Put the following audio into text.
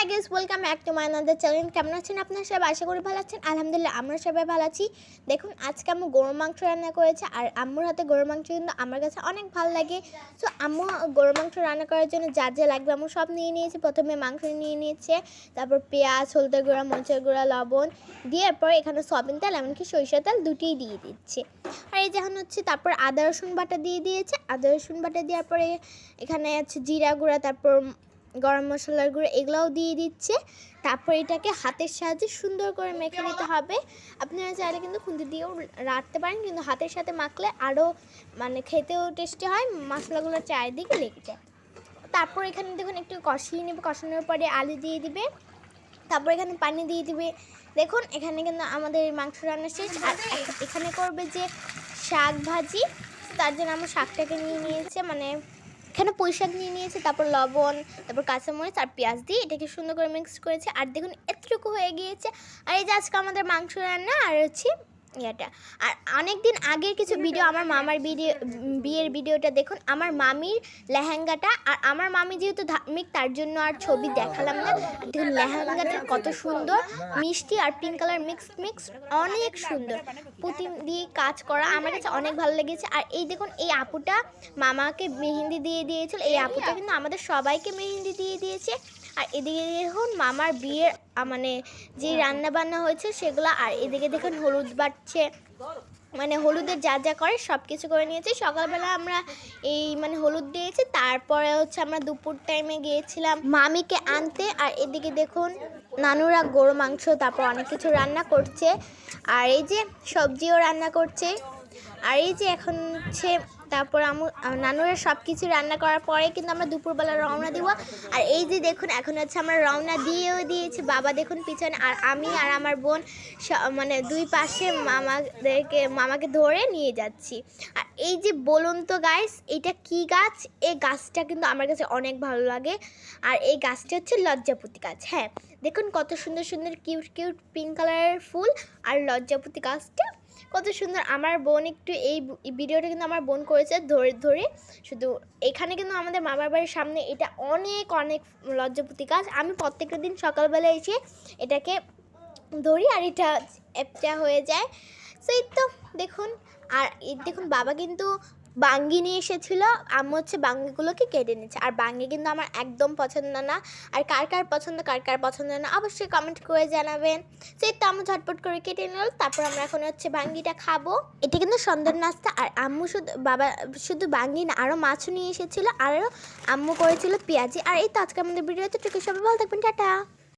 Hi guys welcome back to my another channel কেমন আছেন আপনার সবাই? আশা করি ভালো আছেন। আলহামদুলিল্লাহ, আমরা সবাই ভালো আছি। দেখুন, আজকে আম্মু গরুর মাংস রান্না করেছে আর আম্মুর হাতে গরুর মাংস কিন্তু আমার কাছে অনেক ভালো লাগে। সো আম্মু গরুর মাংস রান্না করার জন্য যা যা লাগবে আম্মু সব নিয়ে নিয়েছে। প্রথমে মাংস নিয়ে নিয়েছে, তারপর পেঁয়াজ, হলদের গুঁড়া, মরিচের গুঁড়া, লবণ। দিয়ে এরপর এখানে সয়াবিন তেল এমনকি সরিষা তেল দুটিই দিয়ে দিচ্ছে। আর এই যখন হচ্ছে, তারপর আদা রসুন বাটা দিয়ে দিয়েছে। আদা রসুন বাটা দেওয়ার পরে এখানে আছে জিরা গুঁড়া, তারপর গরম মশলার গুঁড়ো এগুলোও দিয়ে দিচ্ছে। তারপর এটাকে হাতের সাহায্যে সুন্দর করে মেখে নিতে হবে। আপনারা চাইলে কিন্তু খুন্তি দিয়েও রাখতে পারেন, কিন্তু হাতের সাথে মাখলে আরও মানে খেতেও টেস্টি হয়, মশলাগুলো চারিদিকে লেগে যায়। তারপর এখানে দেখুন একটু কষিয়ে নেবে, কষানোর পরে আলু দিয়ে দিবে। তারপর এখানে পানি দিয়ে দিবে। দেখুন, এখানে কিন্তু আমাদের মাংস রান্না শেষ। আর এখানে করবে যে শাক ভাজি, তার জন্য আমার শাকটাকে নিয়ে নিয়েছে মানে এখানে পুঁই শাক নিয়ে নিয়েছি? তারপর লবণ, তারপর কাঁচামরিচ আর পেঁয়াজ দিয়ে এটাকে সুন্দর করে মিক্স করেছি। আর দেখুন, এতটুকু হয়ে গিয়েছে। আর এই যে আজকে আমাদের মাংস রান্না, আর হচ্ছে ইয়েটা। আর অনেক দিন আগের কিছু ভিডিও আমার মামার ভিডিও বিয়ের ভিডিওটা দেখুন, আমার মামির লেহেঙ্গাটা, আর আমার মামি যেহেতু ধার্মিক, তার জন্য আর ছবি দেখালাম না। দেখুন, লেহেঙ্গাটা কত সুন্দর, মিষ্টি আর পিঙ্ক কালার মিক্স মিক্স অনেক সুন্দর। পুঁতি দিয়ে কাজ করা, আমার কাছে অনেক ভালো লেগেছে। আর এই দেখুন, এই আপুটা মামাকে মেহেন্দি দিয়ে দিয়েছিল। এই আপুটা কিন্তু আমাদের সবাইকে মেহেন্দি দিয়ে দিয়েছে। আর এদিকে দেখুন মামার বিয়ের মানে যে রান্না বান্না হয়েছে সেগুলো, আর এদিকে দেখুন হলুদ বাটছে। মানে হলুদের যা যা করে সব কিছু করে নিয়েছি। সকালবেলা আমরা এই মানে হলুদ দিয়েছি, তারপরে হচ্ছে আমরা দুপুর টাইমে গিয়েছিলাম মামিকে আনতে, আর এদিকে দেখুন নানুরা গরু, মাংস, তারপর অনেক কিছু রান্না করছে। আর এই যে সবজিও রান্না করছে। আর এই যে এখন হচ্ছে তারপর আমু নানুরা সব কিছু রান্না করার পরে কিন্তু আমরা দুপুরবেলা রওনা দিব। আর এই যে দেখুন, এখন হচ্ছে আমরা রওনা দিয়েও দিয়েছি। বাবা দেখুন পিছনে, আর আমি আর আমার বোন মানে দুই পাশে মামাদেরকে, মামাকে ধরে নিয়ে যাচ্ছি। আর এই যে বলুন তো গাইস এটা কি গাছ? এই গাছটা কিন্তু আমার কাছে অনেক ভালো লাগে। আর এই গাছটা হচ্ছে লজ্জাপতি গাছ। হ্যাঁ দেখুন কত সুন্দর সুন্দর কিউট কিউট পিঙ্ক কালারের ফুল। আর লজ্জাপতি গাছটা কত সুন্দর আমার বোন একটু এই ভিডিওটা কিন্তু আমার বোন করেছে ধরে ধরে শুধু এখানে কিন্তু আমাদের মামার বাড়ির সামনে এটা অনেক অনেক লজ্জাপতি গাছ আমি প্রত্যেকটা দিন সকালবেলা এসে এটাকে ধরি আর এটা একটা হয়ে যায়। সেই তো দেখুন, আর দেখুন বাবা কিন্তু বাঙ্গি নিয়ে এসেছিল, আম্মু হচ্ছে বাঙ্গিগুলোকে কেটে নিচ্ছে আর বাঙ্গি কিন্তু আমার একদম পছন্দ না। আর কার কার পছন্দ, কার কার পছন্দ না, অবশ্যই কমেন্ট করে জানাবেন। সেই তো আম্মু ঝটপট করে কেটে নিল, তারপর আমরা এখন হচ্ছে বাঙ্গিটা খাব। এটা কিন্তু সন্ধ্যার নাস্তা, আর আম্মু শুধু, বাবা শুধু বাঙ্গি না আরও মাছও নিয়ে এসেছিল আরও আম্মু করেছিল পেঁয়াজি। আর এই তো আজকে আমাদের ভিডিওতে টুকু সবাই ভালো থাকবেন, টাটা।